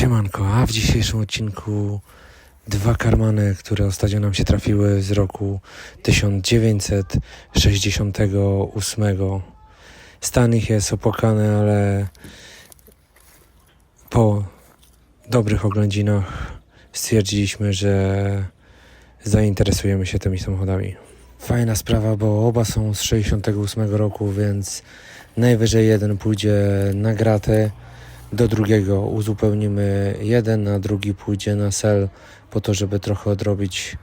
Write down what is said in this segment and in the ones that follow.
Siemanko, a w dzisiejszym odcinku dwa karmany, które ostatnio nam się trafiły z roku 1968. Stan ich jest opłakany, ale po dobrych oględzinach stwierdziliśmy, że zainteresujemy się tymi samochodami. Fajna sprawa, bo oba są z 68 roku, więc najwyżej jeden pójdzie na gratę do drugiego uzupełnimy jeden, a drugi pójdzie na sel po to, żeby trochę odrobić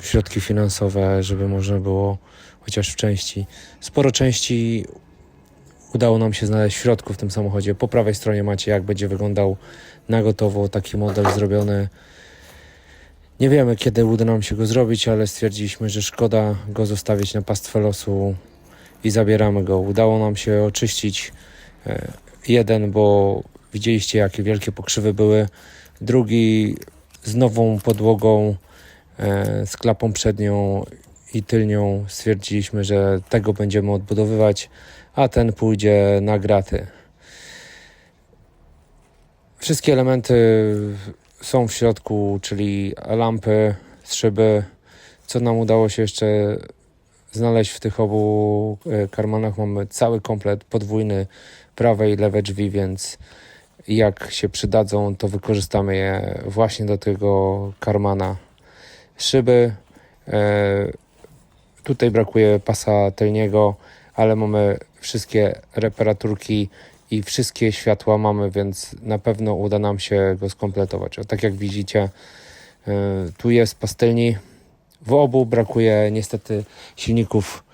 środki finansowe, żeby można było chociaż w części. Sporo części udało nam się znaleźć w środku w tym samochodzie. Po prawej stronie macie, jak będzie wyglądał na gotowo taki model zrobiony. Nie wiemy, kiedy uda nam się go zrobić, ale stwierdziliśmy, że szkoda go zostawić na pastwę losu i zabieramy go. Udało nam się oczyścić Jeden, bo widzieliście jakie wielkie pokrzywy były. Drugi z nową podłogą, e, z klapą przednią i tylnią. Stwierdziliśmy, że tego będziemy odbudowywać, a ten pójdzie na graty. Wszystkie elementy są w środku, czyli lampy, szyby. Co nam udało się jeszcze znaleźć w tych obu e, karmanach? Mamy cały komplet podwójny prawe i lewe drzwi, więc jak się przydadzą, to wykorzystamy je właśnie do tego karmana. Szyby. E, tutaj brakuje pasa tylniego, ale mamy wszystkie reparaturki i wszystkie światła mamy, więc na pewno uda nam się go skompletować. O, tak jak widzicie, e, tu jest pastylni. W obu brakuje niestety silników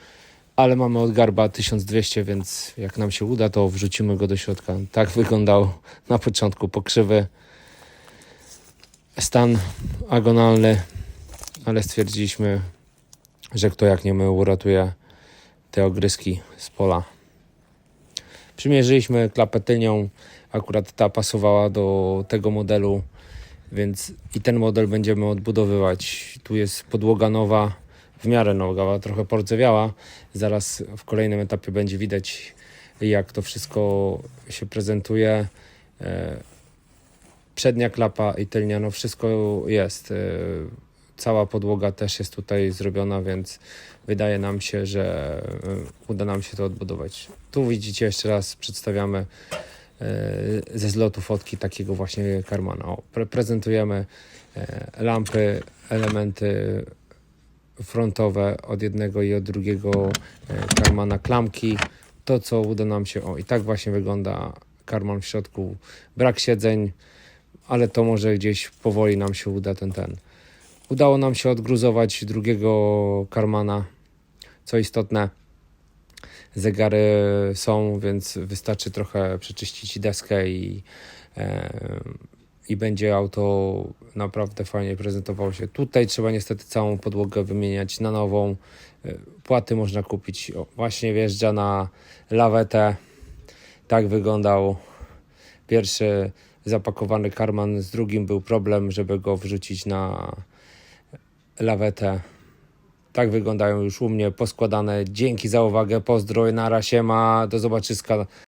ale mamy od garba 1200, więc jak nam się uda, to wrzucimy go do środka. Tak wyglądał na początku pokrzywy. Stan agonalny, ale stwierdziliśmy, że kto jak nie my uratuje te ogryski z pola. Przymierzyliśmy klapę tylnią, akurat ta pasowała do tego modelu, więc i ten model będziemy odbudowywać. Tu jest podłoga nowa, w miarę noga, trochę pordzewiała. Zaraz w kolejnym etapie będzie widać, jak to wszystko się prezentuje. E, Przednia klapa i tylnia, no wszystko jest. E, Cała podłoga też jest tutaj zrobiona, więc wydaje nam się, że e, uda nam się to odbudować. Tu widzicie jeszcze raz przedstawiamy ze zlotu fotki takiego właśnie karmana. O, pre prezentujemy e, lampy, elementy frontowe od jednego i od drugiego e, karmana klamki. To, co uda nam się, o i tak właśnie wygląda karman w środku. Brak siedzeń, ale to może gdzieś powoli nam się uda ten, ten. Udało nam się odgruzować drugiego karmana, co istotne. Zegary są, więc wystarczy trochę przeczyścić deskę i, i będzie auto naprawdę fajnie prezentowało się. Tutaj trzeba niestety całą podłogę wymieniać na nową. E, Płaty można kupić. O, właśnie wjeżdża na lawetę. Tak wyglądał pierwszy zapakowany karman. Z drugim był problem, żeby go wrzucić na lawetę. Tak wyglądają już u mnie poskładane. Dzięki za uwagę, pozdro, nara, siema, do zobaczyska